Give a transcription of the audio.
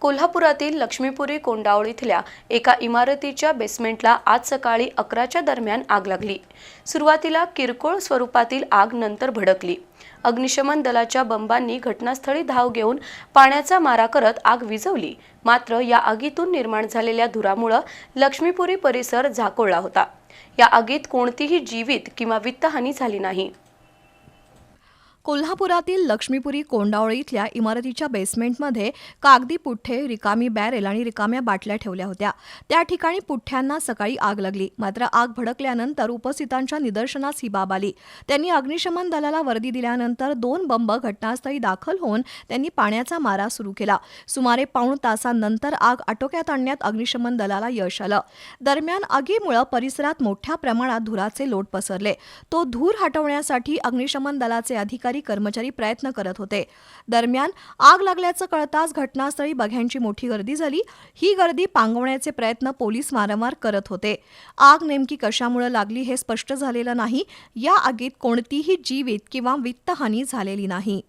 कोल्हापुरातील लक्ष्मीपुरी कोंडावळ इथल्या एका इमारतीच्या बेसमेंटला आज सकाळी अकराच्या दरम्यान आग लागली. सुरुवातीला किरकोळ स्वरूपातील आग नंतर भडकली. अग्निशमन दलाच्या बंबांनी घटनास्थळी धाव घेऊन पाण्याचा मारा करत आग विझवली. मात्र या आगीतून निर्माण झालेल्या धुरामुळं लक्ष्मीपुरी परिसर झाकोळला होता. या आगीत कोणतीही जीवित किंवा वित्तहानी झाली नाही. कोल्हापुरातील लक्ष्मीपुरी कोंडावळी इथल्या इमारतीच्या बेसमेंटमध्ये कागदी पुठ्ठे रिकामी बॅरेल आणि रिकाम्या बाटल्या ठेवल्या होत्या. त्या ठिकाणी पुठ्ठ्यांना सकाळी आग लागली. मात्र आग भडकल्यानंतर उपस्थितांच्या निदर्शनास ही बाब आली. त्यांनी अग्निशमन दलाला वर्दी दिल्यानंतर दोन बंब घटनास्थळी दाखल होऊन त्यांनी पाण्याचा मारा सुरू केला. सुमारे पाऊण तासांनंतर आग आटोक्यात आणण्यात अग्निशमन दलाला यश आलं. दरम्यान आगीमुळे परिसरात मोठ्या प्रमाणात धुराचे लोट पसरले. तो धूर हटवण्यासाठी अग्निशमन दलाचे अधिकारी कर्मचारी प्रयत्न करत होते. दरम्यान आग लागल्याचं कळताच घटनास्थळी बघ्यांची मोठी गर्दी झाली. ही गर्दी पांगवण्याचे प्रयत्न पोलीस वारंवार करत होते. आग नेमकी कशामुळे लागली हे स्पष्ट झालेलं नाही. या आगीत कोणतीही जीवित किंवा वित्तहानी झालेली नाही.